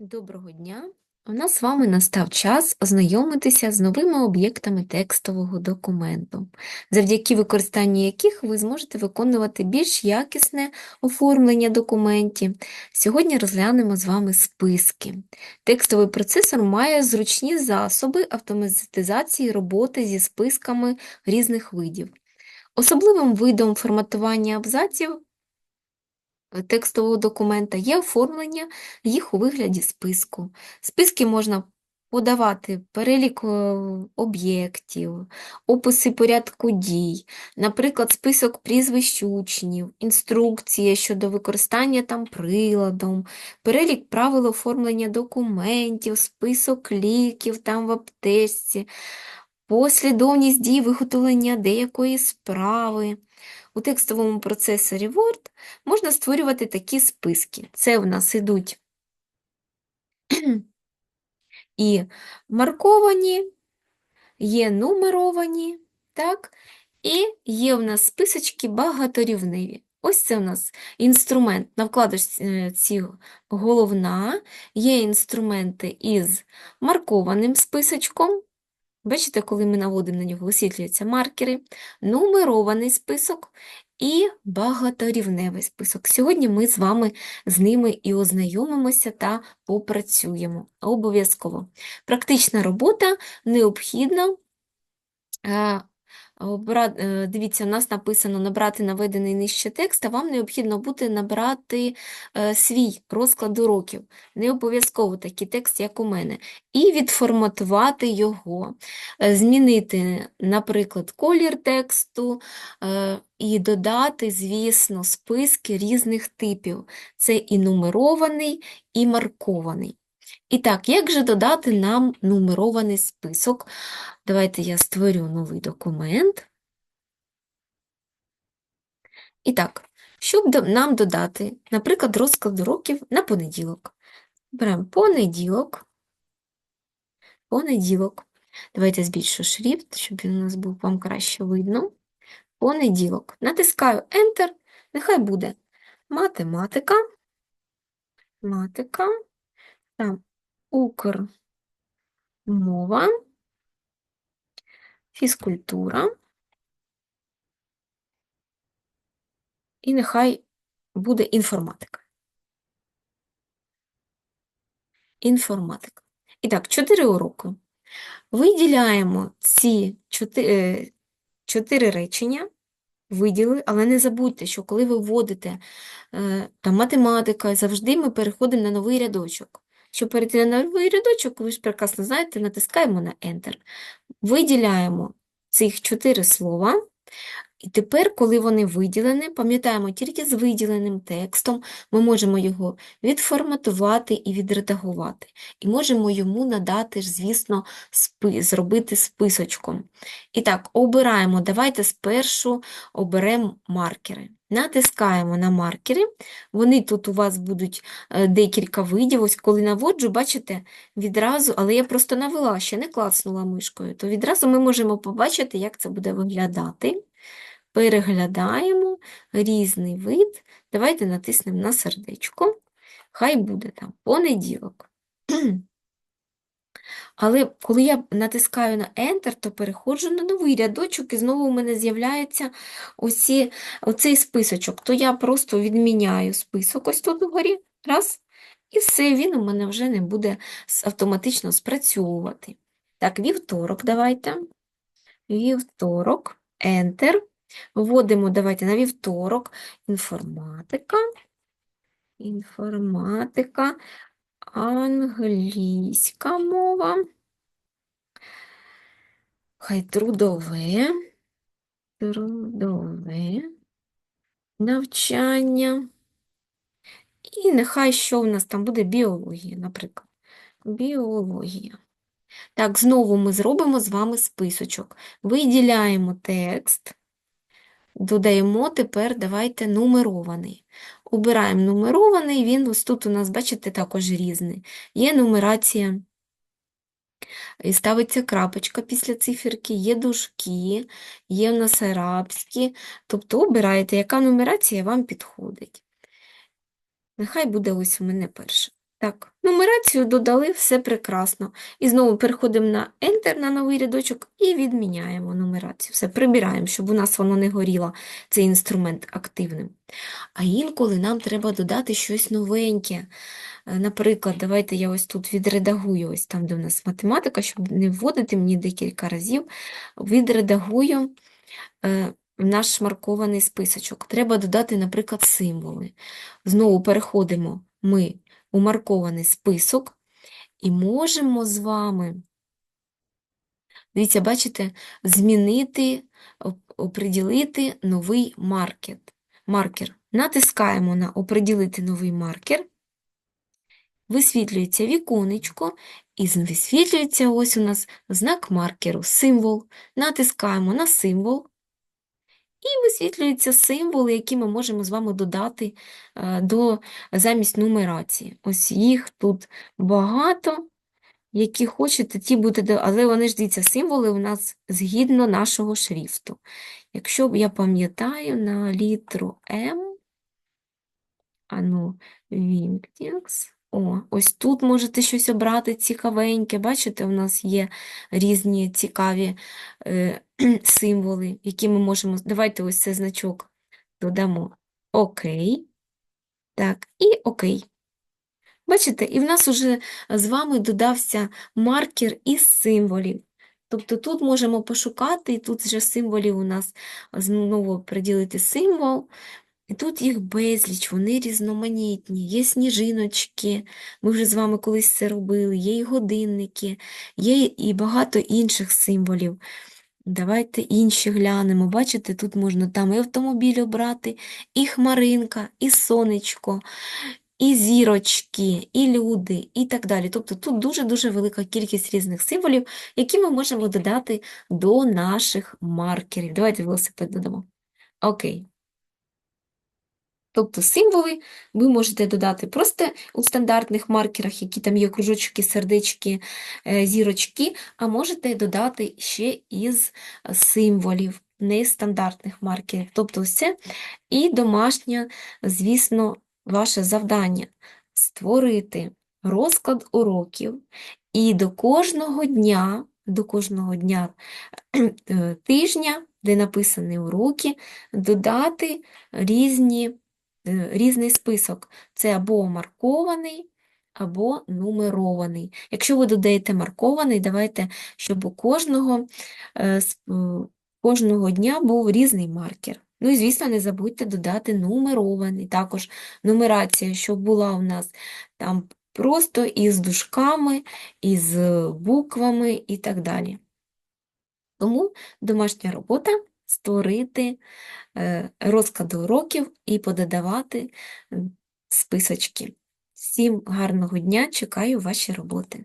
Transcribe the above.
Доброго дня! У нас з вами настав час ознайомитися з новими об'єктами текстового документу, завдяки використанню яких ви зможете виконувати більш якісне оформлення документів. Сьогодні розглянемо з вами списки. Текстовий процесор має зручні засоби автоматизації роботи зі списками різних видів. Особливим видом форматування абзаців текстового документа є оформлення їх у вигляді списку. Списки можна подавати перелік е, об'єктів, описи порядку дій, наприклад, список прізвищ учнів, інструкція щодо використання там приладом, перелік правил оформлення документів, список ліків там в аптечці, послідовність дій виготовлення деякої справи. У текстовому процесорі Word можна створювати такі списки. Це в нас ідуть і марковані, є нумеровані, так? І є в нас списочки багаторівневі. Ось це в нас інструмент на вкладочці головна, є інструменти із маркованим списочком. Бачите, коли ми наводимо на нього, висвітлюються маркери, нумерований список і багаторівневий список. Сьогодні ми з вами з ними і ознайомимося та попрацюємо. Обов'язково. Практична робота необхідна. Е, Дивіться, у нас написано набрати наведений нижче текст, а вам необхідно буде набрати е, свій розклад уроків. Не обов'язково такий текст, як у мене. І відформатувати його, е, змінити, наприклад, колір тексту і додати, звісно, списки різних типів. Це і нумерований, і маркований. І так, як же додати нам нумерований список? Давайте я створю новий документ. І так, щоб нам додати, наприклад, розклад уроків на понеділок. Беремо понеділок. Понеділок. Давайте збільшу шрифт, щоб він у нас був вам краще видно. Понеділок. Натискаю Enter. Нехай буде математика. Матика. Там Укрмова. Фізкультура. І нехай буде інформатика. Інформатика. І так, чотири уроки. Виділяємо ці чотири, чотири речення, виділи, але не забудьте, що коли ви вводите е, там, математика, завжди ми переходимо на новий рядочок. Щоб перейти на новий рядочок, ви ж прекрасно знаєте, натискаємо на Enter. Виділяємо цих чотири слова. І тепер, коли вони виділені, пам'ятаємо, тільки з виділеним текстом ми можемо його відформатувати і відредагувати. І можемо йому надати, звісно, спи, зробити списочком. І так, обираємо, давайте спершу оберемо маркери. Натискаємо на маркери, вони тут у вас будуть е, декілька видів. Ось коли наводжу, бачите, відразу, але я просто навела, ще не клацнула мишкою, то відразу ми можемо побачити, як це буде виглядати. Переглядаємо різний вид. Давайте натиснемо на сердечко. Хай буде там понеділок. Але коли я натискаю на Enter, то переходжу на новий рядочок, і знову у мене з'являється оцей списочок. То я просто відміняю список ось тут вгорі. Раз. І все, він у мене вже не буде автоматично спрацьовувати. Так, вівторок давайте. Вівторок, Enter. Вводимо, давайте на вівторок. Інформатика. Інформатика. Англійська мова. Хай трудове. Трудове. Навчання. І нехай що в нас там буде біологія, наприклад. Біологія. Так, знову ми зробимо з вами списочок. Виділяємо текст. Додаємо тепер, давайте, нумерований. Обираємо нумерований, він ось тут у нас, бачите, також різний. Є нумерація, і ставиться крапочка після циферки, є дужки, є в нас арабські. Тобто обираєте, яка нумерація вам підходить. Нехай буде ось у мене перша. Так, нумерацію додали, все прекрасно. І знову переходимо на Enter на новий рядочок і відміняємо нумерацію. Все, прибираємо, щоб у нас воно не горіло, цей інструмент активним. А інколи нам треба додати щось новеньке. Е, Наприклад, давайте я ось тут відредагую, ось там, де в нас математика, щоб не вводити мені декілька разів, відредагую е, наш маркований списочок. Треба додати, наприклад, символи. Знову переходимо ми у маркований список і можемо з вами, дивіться, бачите, змінити, оприділити новий маркер. маркер. Натискаємо на оприділити новий маркер, висвітлюється віконечко, і висвітлюється ось у нас знак маркеру, символ. Натискаємо на символ, і висвітлюються символи, які ми можемо з вами додати е, до, замість нумерації. Ось їх тут багато, які хочете, ті будете, але вони ж, дивіться, символи у нас згідно нашого шрифту. Якщо я пам'ятаю на літру М, ану, Вінктікс. О, ось тут можете щось обрати цікавеньке. Бачите, у нас є різні цікаві е, символи, які ми можемо. Давайте ось цей значок додамо. Окей. Так, і окей. Бачите, і в нас уже з вами додався маркер із символів. Тобто тут можемо пошукати, і тут вже символів у нас знову приділити символ. І тут їх безліч, вони різноманітні, є сніжиночки, ми вже з вами колись це робили, є і годинники, є і багато інших символів. Давайте інші глянемо. Бачите, тут можна там і автомобіль обрати, і хмаринка, і сонечко, і зірочки, і люди, і так далі. Тобто тут дуже-дуже велика кількість різних символів, які ми можемо додати до наших маркерів. Давайте велосипед додамо. Окей. Тобто символи ви можете додати просто у стандартних маркерах, які там є кружочки, сердечки, е, зірочки, а можете додати ще із символів, нестандартних маркерів. Тобто це і домашнє, звісно, ваше завдання створити розклад уроків і до кожного дня, до кожного дня е, тижня, де написані уроки, додати різні різний список. Це або маркований, або нумерований. Якщо ви додаєте маркований, давайте, щоб у кожного, е, е, кожного дня був різний маркер. Ну і, звісно, не забудьте додати нумерований. Також нумерація, щоб була у нас там просто із дужками, із буквами і так далі. Тому домашня робота створити розклад розклади уроків і пододавати списочки. Всім гарного дня, чекаю ваші роботи.